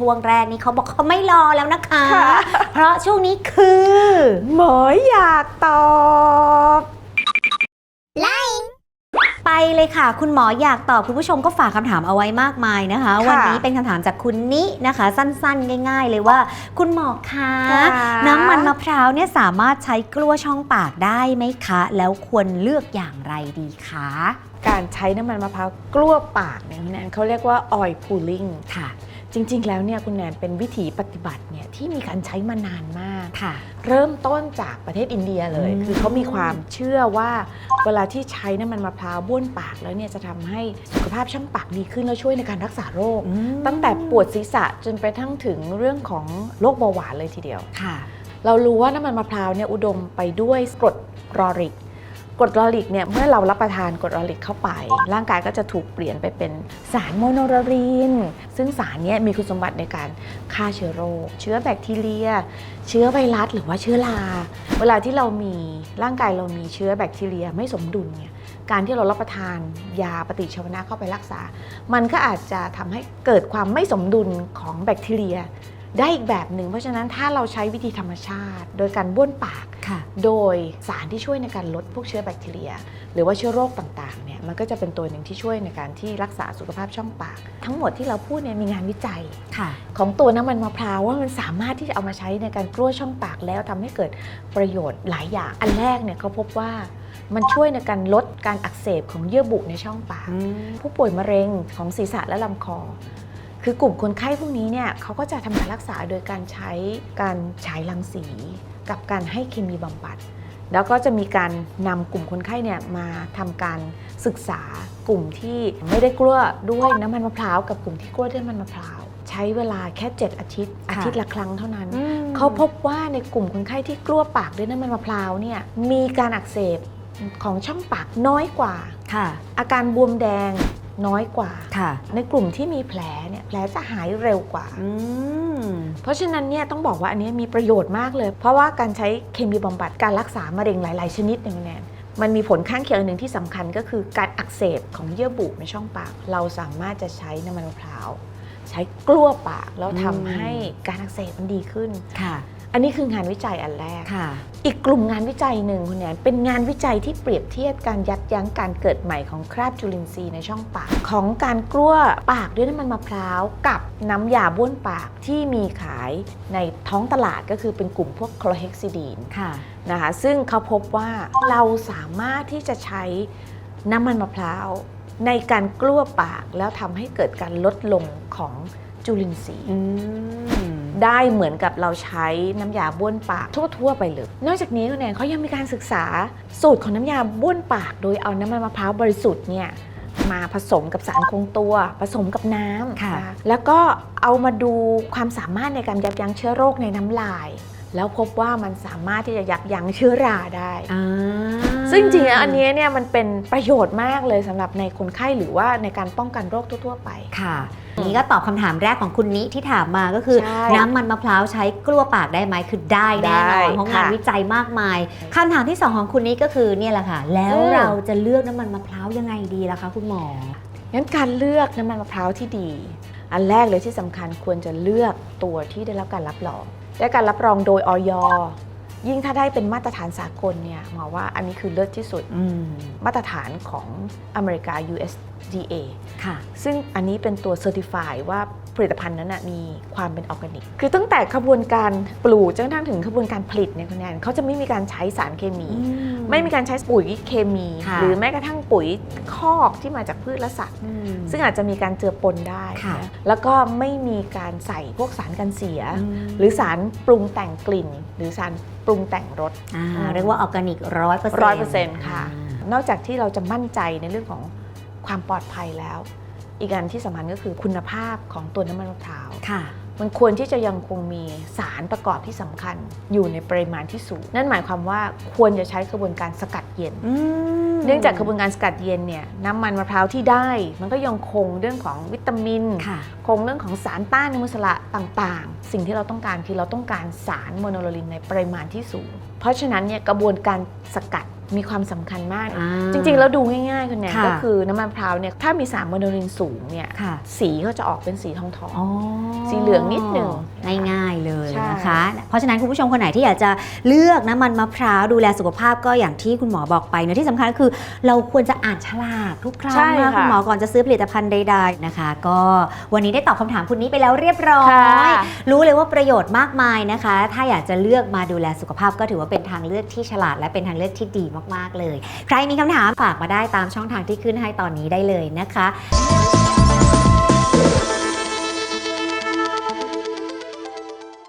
ช่วงแรกนี้เขาบอกเขาไม่รอแล้วนะคะ ค่ะ เพราะช่วงนี้คือ หมออยากตอบ ไปเลยค่ะ คุณหมออยากตอบคุณผู้ชมก็ฝากคำถามเอาไว้มากมายนะคะ ค่ะวันนี้เป็นคำถามจากคุณนินะคะ สั้นๆ ง่าย ๆ เลยว่า คุณหมอคะค่ะ น้ำมันมะพร้าวเนี่ยสามารถใช้กลั้วช่องปากได้ไหมคะ แล้วควรเลือกอย่างไรดีคะการใช้น้ำมันมะพร้าวกลั้วปากเนี่ยคุณแนนเขาเรียกว่า oil pulling ค่ะ จริง ๆ แล้วเนี่ยคุณแนนเป็นวิธีปฏิบัติเนี่ยที่มีการใช้มานานมาก ค่ะ เริ่มต้นจากประเทศอินเดียเลย อืม คือเขามีความเชื่อว่า เวลาที่ใช้น้ำมันมะพร้าวบ้วนปากแล้วเนี่ยจะทำให้สุขภาพช่องปากดีขึ้นแล้วช่วยในการรักษาโรคอืมตั้งแต่ปวดศีรษะจนไปทั้งถึงเรื่องของโรคเบาหวานเลยทีเดียว ค่ะ เรารู้ว่าน้ำมันมะพร้าวเนี่ยอุดมไปด้วยกรดลอริก กรดลอริกเนี่ยเมื่อเรารับประทานกรดลอริกเข้าไป ร่างกายก็จะถูกเปลี่ยนไปเป็นสารโมโนลอรีน ซึ่งสารนี้มีคุณสมบัติในการฆ่าเชื้อโรค เชื้อแบคทีเรีย เชื้อไวรัสหรือว่าเชื้อรา เวลาที่เรามีร่างกายเรามีเชื้อแบคทีเรียไม่สมดุลเนี่ยการที่เรารับประทานยาปฏิชีวนะเข้าไปรักษา มันก็อาจจะทำให้เกิดความไม่สมดุลของแบคทีเรีย ได้อีกแบบหนึ่งเพราะฉะนั้นถ้าเราใช้วิธีธรรมชาติ โดยการบ้วนปาก โดยสารที่ช่วยในการลดพวกเชื้อแบคทีเรีย หรือว่าเชื้อโรคต่างๆเนี่ยมันก็จะเป็นตัวหนึ่งที่ช่วยในการที่รักษาสุขภาพช่องปาก ทั้งหมดที่เราพูดเนี่ยมีงานวิจัยค่ะของตัวน้ำมันมะพร้าวว่ามันสามารถที่จะเอามาใช้ในการกลั้วช่องปากแล้วทำให้เกิดประโยชน์หลายอย่าง อันแรกเนี่ยเขาพบว่ามันช่วยในการลดการอักเสบของเยื่อบุในช่องปาก ผู้ป่วยมะเร็งของศีรษะและลำคอ คือกลุ่มคนไข้พวกนี้เนี่ยเขาก็จะทำการรักษาโดยการใช้การฉายรังสี กับการให้เคมีบำบัด แล้วก็จะมีการนำกลุ่มคนไข้เนี่ยมาทำการศึกษากลุ่มที่ไม่ได้กลั้วด้วยน้ำมันมะพร้าวกับกลุ่มที่กลั้วด้วยน้ำมันมะพร้าวใช้เวลาแค่ 7 อาทิตย์ อาทิตย์ละครั้งเท่านั้น เขาพบว่าในกลุ่มคนไข้ที่กลั้วปากด้วยน้ำมันมะพร้าวเนี่ยมีการอักเสบของช่องปากน้อยกว่าค่ะอาการบวมแดง น้อยกว่า ค่ะ ในกลุ่มที่มีแผลเนี่ยแผลจะหายเร็วกว่า อืม เพราะฉะนั้นเนี่ยต้องบอกว่าอันนี้มีประโยชน์มากเลย เพราะว่าการใช้เคมีบำบัดการรักษามะเร็งหลาย ๆ ชนิดเนี่ยคุณแนนมันมีผลข้างเคียงอันหนึ่งที่สำคัญก็คือการอักเสบของเยื่อบุในช่องปาก เราสามารถจะใช้น้ำมันมะพร้าวใช้กลั้วปากแล้วทำให้การอักเสบมันดีขึ้นค่ะ อันนี้คืองานวิจัยอันแรกค่ะอีกกลุ่มงานวิจัยหนึ่งคุณแนนเป็นงานวิจัยที่เปรียบเทียบการยับยั้งการเกิดใหม่ของคราบจุลินทรีย์ในช่องปาก ของการกลั้วปากด้วยน้ำมันมะพร้าวกับน้ำยาบ้วนปากที่มีขายในท้องตลาดก็คือเป็นกลุ่มพวกโคลเฮกซิดีนค่ะนะคะซึ่งเขาพบว่าเราสามารถที่จะใช้น้ำมันมะพร้าวในการกลั้วปากแล้วทำให้เกิดการลดลงของจุลินทรีย์อืม ได้เหมือนกับเราใช้น้ำยาบ้วนปากทั่วๆไปเลย นอกจากนี้คุณแนนเขายังมีการศึกษาสูตรของน้ำยาบ้วนปาก โดยเอาน้ำมันมะพร้าวบริสุทธิ์เนี่ยมาผสมกับสารคงตัว ผสมกับน้ำค่ะนแล้วก็เอามาดูความสามารถในการยับยั้งเชื้อโรคในน้ำลาย แล้วพบว่ามันสามารถที่จะยับยั้งเชื้อราได้ อ่าซึ่งจริงๆแล้วอันนี้เนี่ยมันเป็นประโยชน์มากเลยสำหรับในคนไข้หรือว่าในการป้องกันโรคทั่วๆไป ค่ะ นี่ก็ตอบคำถามแรกของคุณนิที่ถามมาก็คือใช่น้ำมันมะพร้าวใช้กลั้วปากได้ไหมคือได้แน่นได้อนเพราะงานค่ะวิจัยมากมายคำถามที่สองของคุณนิก็คือเนี่ยแหละค่ะ แล้วอืมเราจะเลือกน้ำมันมะพร้าวยังไงดีล่ะคะคุณหมองั้นการเลือกน้ำมันมะพร้าวที่ดี อันแรกเลยที่สำคัญควรจะเลือกตัวที่ได้รับการรับรอง ได้การรับรองโดยออยยิ่งถ้าได้เป็นมาตรฐานสากลเนี่ยหมอว่าอันนี้คือเลิศที่สุดอืมมาตรฐานของอเมริกา USDA ค่ะ ซึ่งอันนี้เป็นตัวเซอร์ติฟายว่าผลิตภัณฑ์นั้นนะมีความเป็นออร์แกนิก คือตั้งแต่ขบวนการปลูกจนกระทั่งถึงขบวนการผลิตเนี่ยคุณแนนเขาจะไม่มีการใช้สารเคมี ไม่มีการใช้ปุ๋ยเคมีค่ะหรือแม้กระทั่งปุ๋ยคอกที่มาจากพืชและสัตว์อืมซึ่งอาจจะมีการเจือปนได้ค่ะนะแล้วก็ไม่มีการใส่พวกสารกันเสียอืมหรือสารปรุงแต่งกลิ่น หรือสารปรุงแต่งรสอ่าเรียกว่าออร์แกนิกร้อยเปอร์เซ็นต์ร้อยเปอร์เซ็นต์ค่ะ นอกจากที่เราจะมั่นใจในเรื่องของ ความปลอดภัยแล้ว อีกอันที่สำคัญก็คือคุณภาพของตัวน้ำมันมะพร้าวค่ะ มันควรที่จะยังคงมีสารประกอบที่สำคัญอยู่ในปริมาณที่สูง นั่นหมายความว่าควรจะใช้กระบวนการสกัดเย็น เนื่องจากกระบวนการสกัดเย็นเนี่ยน้ำมันมะพร้าวที่ได้ มันก็ยังคงเรื่องของวิตามิน ค่ะ คงเรื่องของสารต้านอนุมูลอิสระต่างๆ สิ่งที่เราต้องการคือเราต้องการสารโมโนโลลินในปริมาณที่สูง เพราะฉะนั้นเนี่ยกระบวนการสกัด มีความสำคัญมากอ่าจริงๆ แล้วดูง่ายๆคุณแนนค่ะ ก็คือน้ำมันมะพร้าวเนี่ยถ้ามีสารโมโนลินสูงเนี่ยค่ะสีเขาจะออกเป็นสีทองทอง อ๋อ สีเหลืองนิดหนึ่ง ง่ายๆเลยใช่นะคะ เพราะฉะนั้นคุณผู้ชมคนไหนที่อยากจะเลือกน้ำมันมะพร้าวดูแลสุขภาพก็อย่างที่คุณหมอบอกไปเนะที่สำคัญก็คือ เราควรจะอ่านฉลากทุกครั้งใช่นะค่ะคุณหมอก่อนจะซื้อผลิตภัณฑ์ใดๆนะคะ ก็วันนี้ได้ตอบคำถามคุณนี้ไปแล้วเรียบร้อยค่ะรู้เลยว่าประโยชน์มากมายนะคะ ถ้าอยากจะเลือกมาดูแลสุขภาพก็ถือว่าเป็นทางเลือกที่ฉลาด และเป็นทางเลือกที่ดีมากๆเลย ใครมีคำถามฝากมาได้ตามช่องทางที่ขึ้นให้ตอนนี้ได้เลยนะคะ